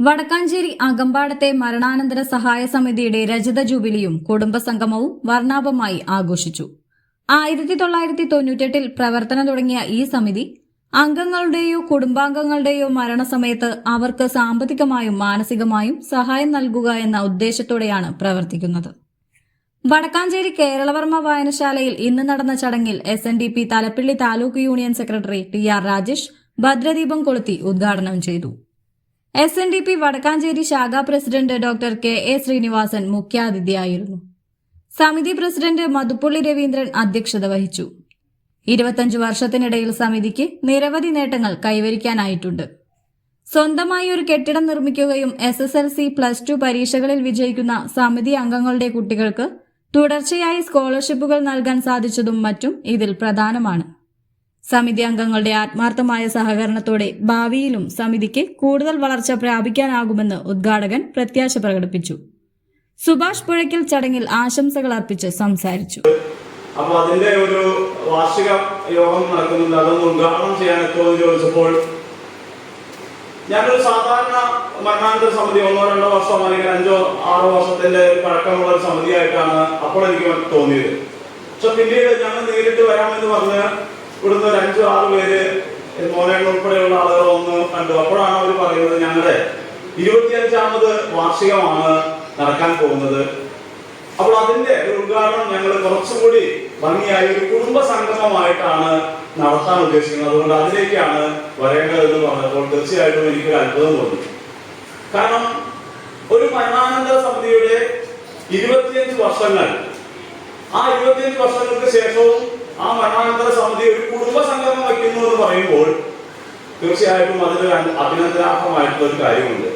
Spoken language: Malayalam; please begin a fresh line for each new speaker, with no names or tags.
വടക്കാഞ്ചേരി അകമ്പാടത്തെ മരണാനന്തര സഹായ സമിതിയുടെ രജത ജൂബിലിയും കുടുംബസംഗമവും വർണാഭമായി ആഘോഷിച്ചു. ആയിരത്തി തൊള്ളായിരത്തി തൊണ്ണൂറ്റെട്ടിൽ പ്രവർത്തനം തുടങ്ങിയ ഈ സമിതി അംഗങ്ങളുടെയോ കുടുംബാംഗങ്ങളുടെയോ മരണസമയത്ത് അവർക്ക് സാമ്പത്തികമായും മാനസികമായും സഹായം നൽകുക എന്ന ഉദ്ദേശത്തോടെയാണ് പ്രവർത്തിക്കുന്നത്. വടക്കാഞ്ചേരി കേരളവർമ്മ വായനശാലയിൽ ഇന്ന് നടന്ന ചടങ്ങിൽ S N D P Thalappilly taluk union secretary T R Rajesh ഭദ്രദീപം കൊളുത്തി ഉദ്ഘാടനം ചെയ്തു. S N D P Vadakkanchery ശാഖാ president doctor K A Srinivasan മുഖ്യാതിഥിയായിരുന്നു. സമിതി പ്രസിഡന്റ് മധുപ്പുള്ളി രവീന്ദ്രൻ അധ്യക്ഷത വഹിച്ചു. ഇരുപത്തഞ്ച് വർഷത്തിനിടയിൽ സമിതിക്ക് നിരവധി നേട്ടങ്ങൾ കൈവരിക്കാനായിട്ടുണ്ട്. സ്വന്തമായി ഒരു കെട്ടിടം നിർമ്മിക്കുകയും S S L C plus two പരീക്ഷകളിൽ വിജയിക്കുന്ന സമിതി അംഗങ്ങളുടെ കുട്ടികൾക്ക് തുടർച്ചയായി സ്കോളർഷിപ്പുകൾ നൽകാൻ സാധിച്ചതും മറ്റും ഇതിൽ പ്രധാനമാണ്. സമിതി അംഗങ്ങളുടെ ആത്മാർത്ഥമായ സഹകരണത്തോടെ ഭാവിയിലും സമിതിക്ക് കൂടുതൽ വളർച്ച പ്രാപിക്കാനാകുമെന്ന് ഉദ്ഘാടകൻ പ്രത്യാശ പ്രകടിപ്പിച്ചു. സുഭാഷ് പുഴയ്ക്കൽ ചടങ്ങിൽ ആശംസകൾ അർപ്പിച്ച് സംസാരിച്ചു.
അപ്പൊ അതിന്റെ ഒരു വാർഷിക യോഗം നടക്കുന്നുണ്ട്. അതൊന്ന് ഉദ്ഘാടനം ചെയ്യാൻ എത്തുമെന്ന് ചോദിച്ചപ്പോൾ ഞാനൊരു സാധാരണ മരണാനന്തര സമിതി ഒന്നോ രണ്ടോ വർഷം അല്ലെങ്കിൽ അഞ്ചോ ആറോ വർഷത്തിന്റെ പഴക്കമുള്ള ഒരു സമിതിയായിട്ടാണ് അപ്പോൾ എനിക്ക് തോന്നിയത്. പക്ഷെ പിന്നീട് ഞങ്ങൾ നേരിട്ട് വരാമെന്ന് പറഞ്ഞ് ഇവിടുന്ന് ഒരു അഞ്ചോ ആറ് പേര് മോനേൺ ഉൾപ്പെടെയുള്ള ആളുകൾ ഒന്ന് കണ്ടു. അപ്പോഴാണ് അവർ പറയുന്നത് ഞങ്ങളുടെ ഇരുപത്തിയഞ്ചാമത് വാർഷികമാണ് നടക്കാൻ പോകുന്നത്. അപ്പോൾ അതിന്റെ ഒരു ഉദ്ഘാടനം ഞങ്ങൾ കുറച്ചുകൂടി ഭംഗിയായി ഒരു കുടുംബ സംഗമമായിട്ടാണ് നടത്താൻ ഉദ്ദേശിക്കുന്നത്. അതുകൊണ്ട് അതിലേക്കാണ് വരേണ്ടതെന്ന് പറഞ്ഞപ്പോൾ തീർച്ചയായിട്ടും എനിക്കൊരു അത്ഭുതം തോന്നി. കാരണം ഒരു മരണാനന്തര സമിതിയുടെ ഇരുപത്തിയഞ്ച് വർഷങ്ങൾ ആ ഇരുപത്തിയഞ്ച് വർഷങ്ങൾക്ക് ശേഷവും ആ മരണാനന്തര സമിതി ഒരു കുടുംബ സംഗമം വയ്ക്കുന്നു എന്ന് പറയുമ്പോൾ തീർച്ചയായിട്ടും അതിൽ അഭിനന്ദനാർഹമായിട്ടുള്ള ഒരു കാര്യമുണ്ട്.